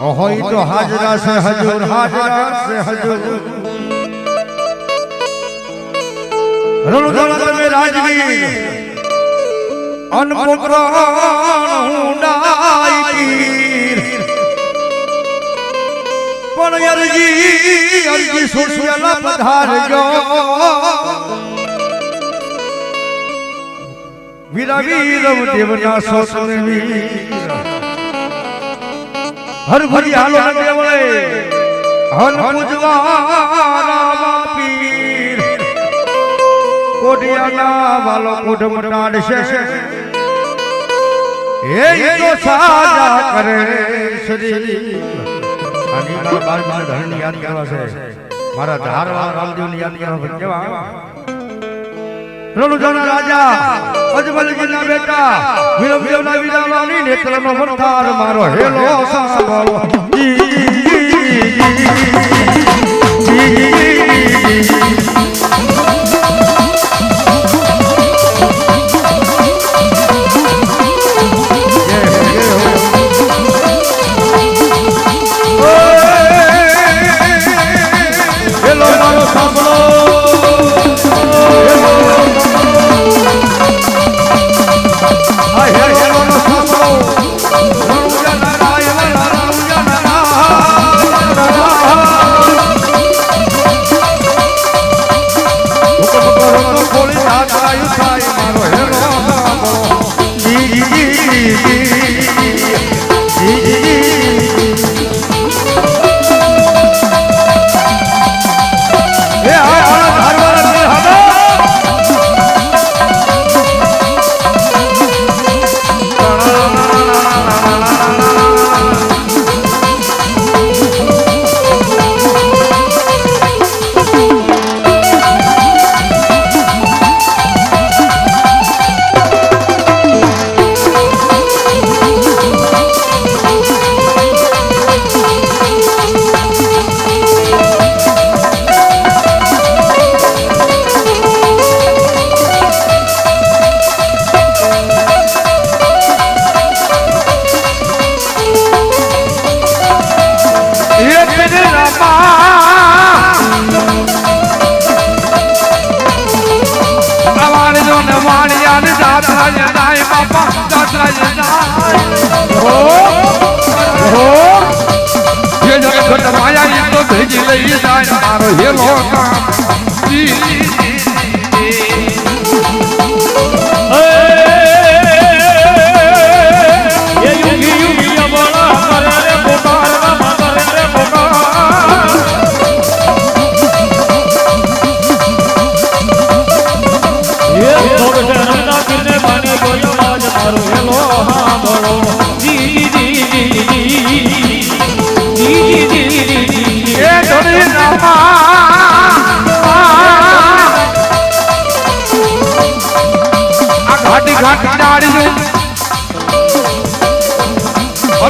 હોય તો હાજરા છે હજુર, હાજરા છે હજુર. રણુધણ તમે રાજવી પીર. પણ અરજી અરજી સુશીલા પધારજો. દેવના સોસને હર ભરી હાલો દેવળે હન પૂજવા પીર કોડિયાના વાલો કોઢ મટાડશે. એ તો સાજા કરે શ્રી આની મારા બાળકના ધરણી યાદ કરવા છે. મારા ધારવા રામદેવ યાદ કરવા કેવા? રણુજાના રાજા અજમલજીના બેટા વિરમદેવના વિરાલાની નેત્રનો વરતાર મારો હેલો સાંભળો જી, જી, જી, જી,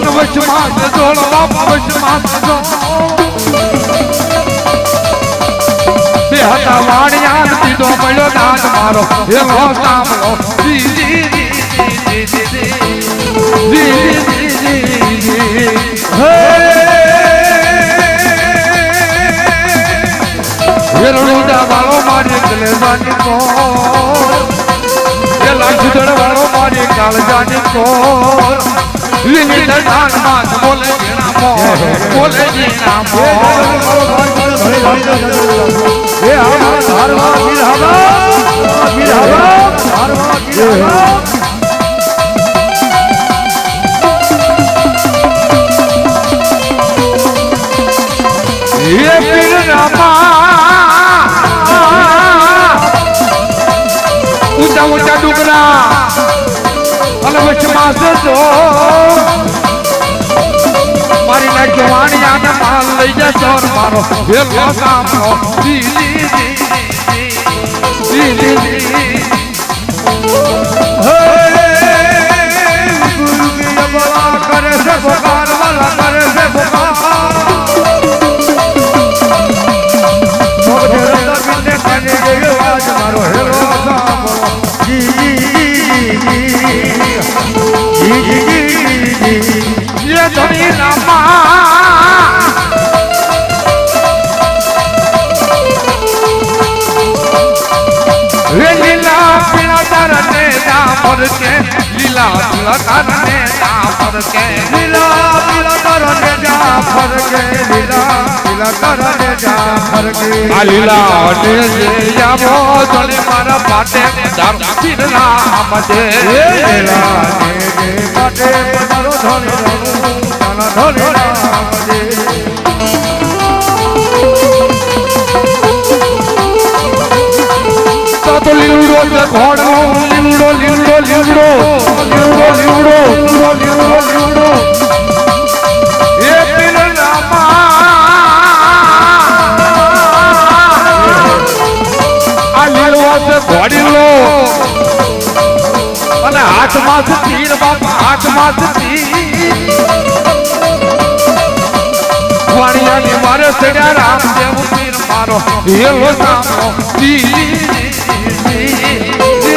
અનવશમાં જોડો અવશમાં જો બે હતા વાણિયા દીધો પડ્યો દાન મારો. એવો સાંભળો. જી જી જી જી જી જી જી જી હે. વેરણુડા વાળો મારી કલેજાની કો એ લાખુદડ વાળો મારી કાળજાની કો લીલી દડાનમાં વચમાં જતો મારી ના કહેવાની આને માલ લઈ જતો મારો વેલો સામનો દીલી દીલી દીલી કે લીલા તિલકર ને જાફર કે લીલા તિલકર ને જાફર કે લીલા તિલકર ને જાફર કે આ લીલા ને જે આવો તને મારા પાટે ધર પીરના આમદે લીલા ને પાટે મારો ધોની રહું લીવડો લીવડો લીવડો લીવડો લીવડો લીવડો લીવડો લીવડો એ આ લીલવા છે ઘોડીલો અને હાથમાં છે તીર બાપા હાથમાં છે તીર વાણિયાની મારે સડ્યા રામદેવ પીર મારો. હેલો સામો જી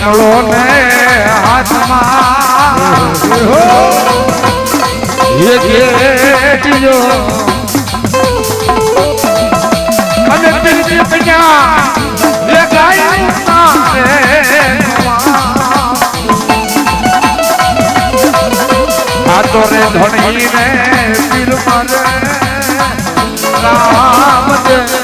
સાંભળો ને હાથમાં. એ ધણી ને પીર રામ દે.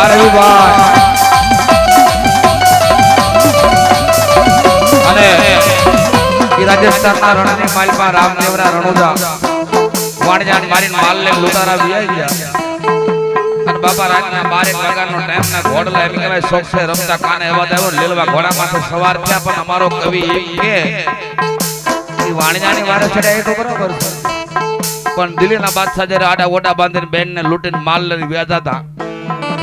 અરે ભાઈ અને રાજસ્થાનના રણની માલપા રામદેવરા રણુજા વાણજાન મારીને માલ લૂંટારા વિયાઈ ગયા. અને બાપા રાતના બારેક વાગ્યાનો ટાઈમ ના રમતા કાને અવાજ આવ્યો ને લીલવા સવાર થયા, પણ અમારો કવિ એ તો બરાબર પણ દિલ્હીના બાદશાહ જ્યારે આડા ઓડા બાંધીને બેનને લૂંટીને માલ લઈને વ્યાજા હતા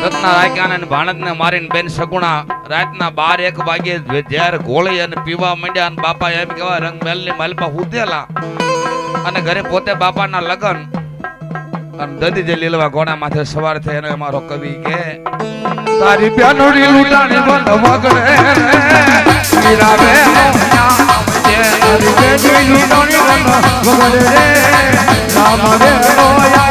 રત્ના રાખ્યા અને ભાણતને મારીને બેન સગુણા રાતના બાર એક વાગે જ્યારે ગોળી અને પીવા માંડ્યા બાપા એમ કહેવાય રંગ મહેલની માલપા ઉધેલા અને ઘરે પોતે બાપાના લગન અને દદી જે લીલવા ઘોડા માથે સવાર થઈ અને અમારો કવિ કે, તારી પ્યાનોડી લૂંટાણી બંધ વગડે મીરાબે તારી બેટી લૂંટાણી બંધ વગડે રામ રે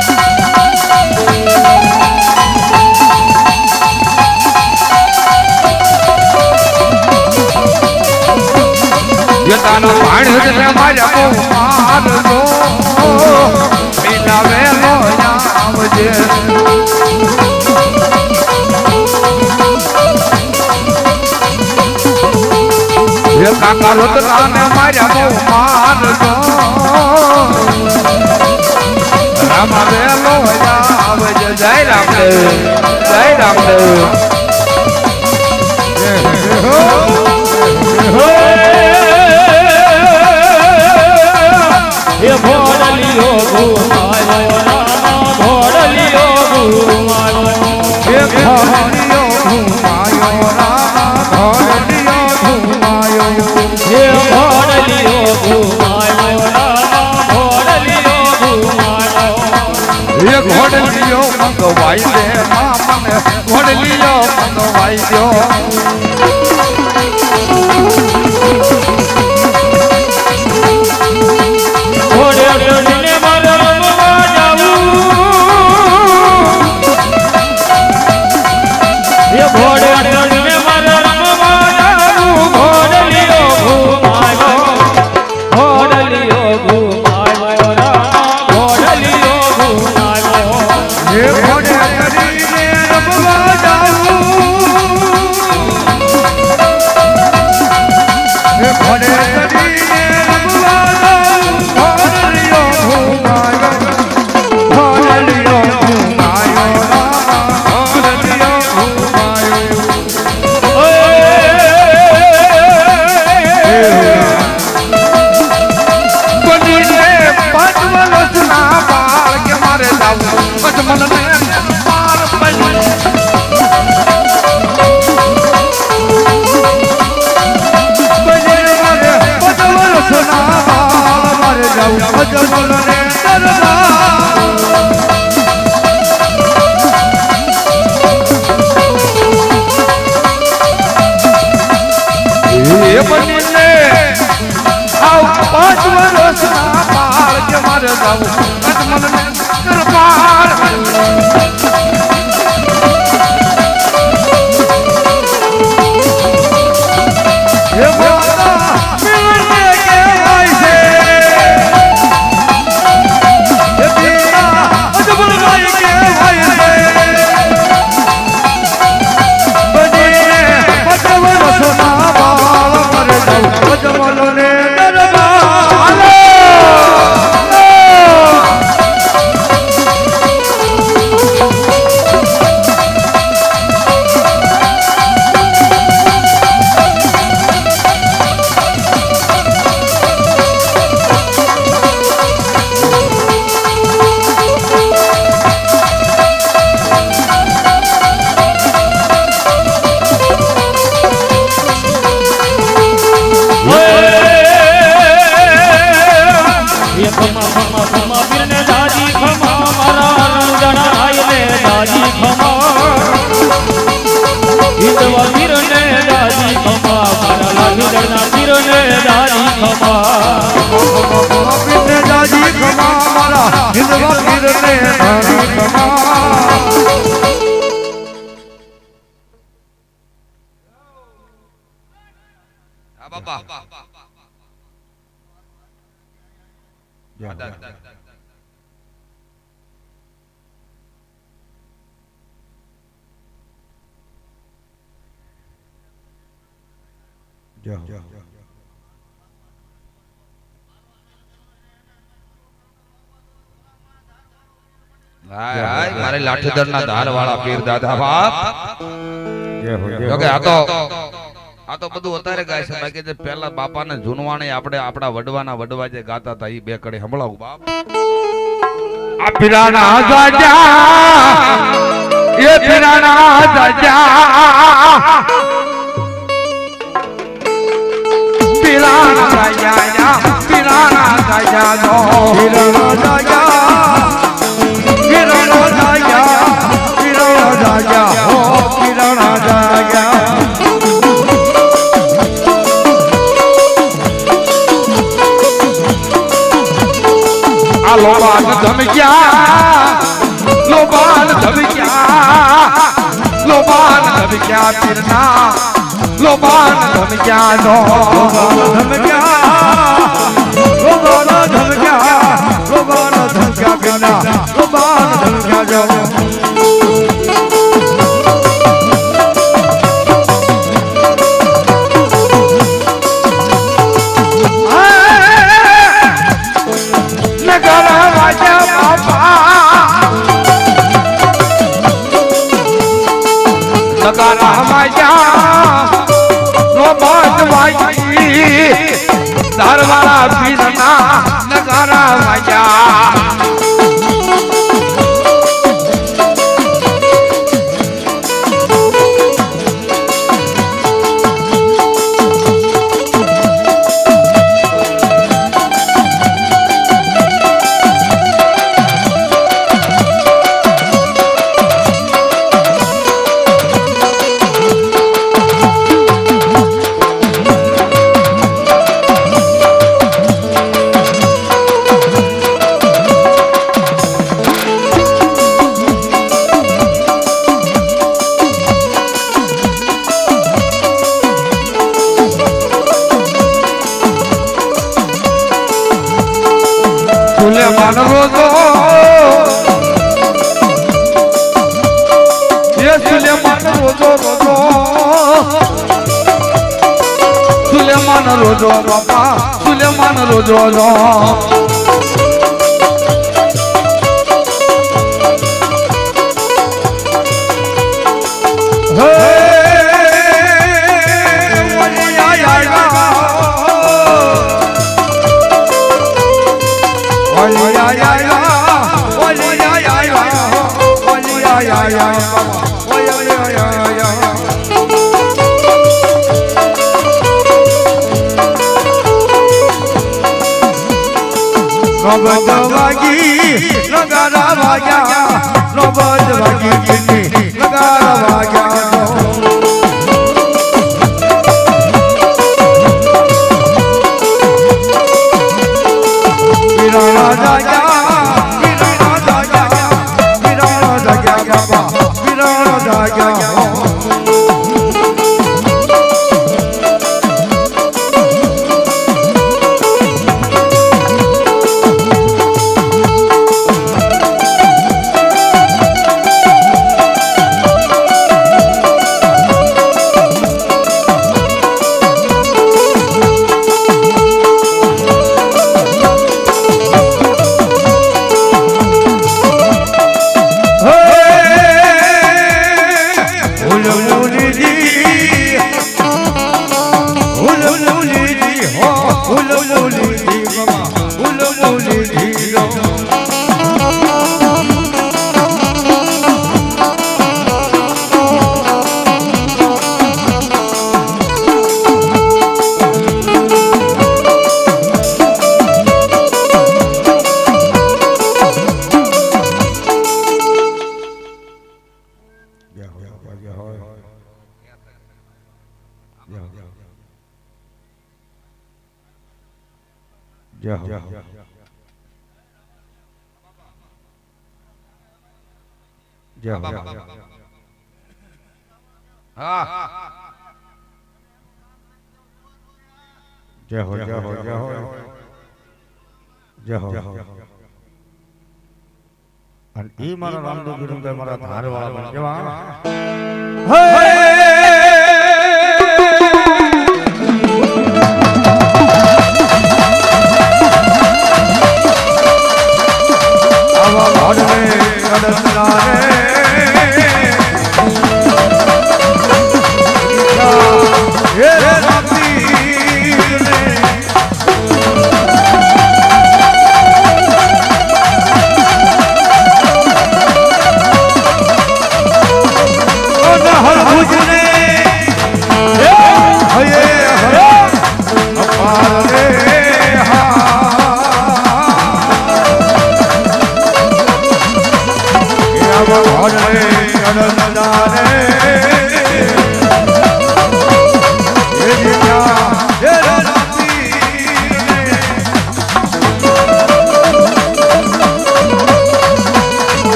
પાણી એટલે મારા બહુ મારજો મીના વેલો આવજે. કાકા રોતલાને મારા બહુ મારજો રામ વેલો આવજે. જય રામ. જય રામદેવ મંગવાઈ દે મા મને ઘોડલીઓ વાઈ દો પચમલ ને દરબાર બનીને આવ પાંચ વર્ષના બાળ કે મારે જાવું. પચમલ ને દરબાર জমলনে પીરને દાજી ખમા આ બાપા જય હો હાય હાય મારે લાઠીદર ના ધાર વાળા પીર દાદા બાપ. જય હો જો કે આ તો આ તો બધું અત્યારે ગાય છે. બાકી જે પહેલા બાપાને જૂનવાણી આપણે આપણા વડવાના વડવા જે ગાતા હતા એ બે કડે સંભળાવું બાપ. આ પીરાના દાદા એ પીરાના દાદા પીરાના દાદા પીરાના દાદા નો પીરાના દાદા લોબાન ધમક્યા લોબાન ધમક્યા લોબાન ધમક્યા પીરના લોબાન ધમક્યા નો. ધમક્યા રોજો વાગ્યા નબજ વાગી ચીની નગારા વાગ્યા Pirana જય હો હા જય હો જય હો જય હો જય હો અને ઈ મારા રામદેવ ગુરુભાઈ મારા ધારવાળા પણ હે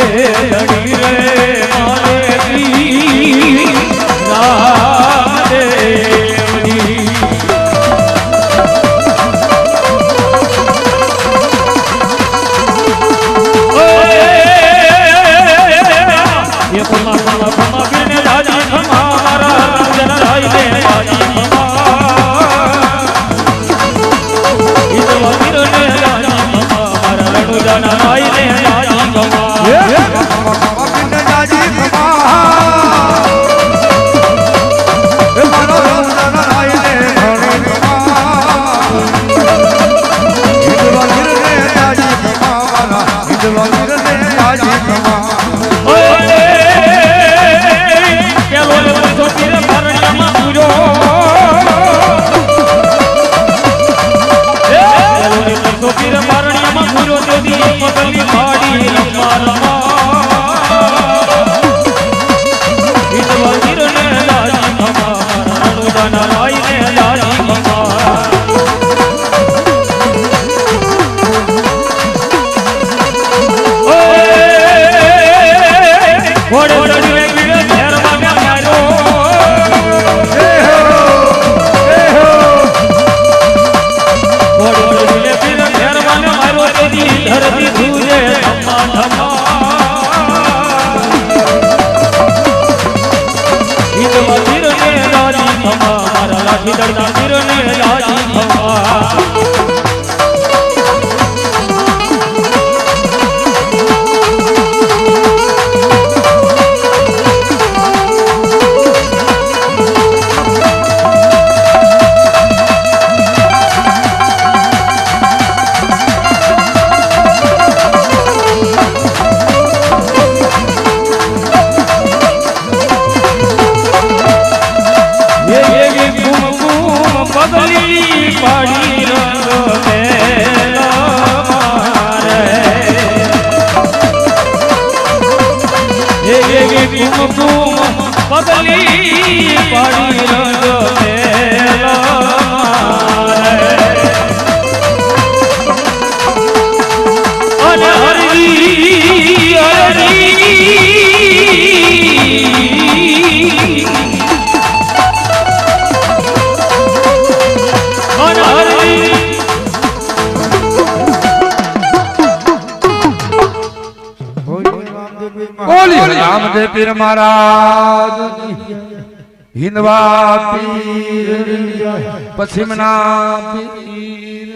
લડી રે. શહીદ મધીર ને રાજી થવા મારા લાઠી દળના તીર ને રાજી થવા. પીર મહારાજ હિંદવા પીર પશ્ચિમના પીર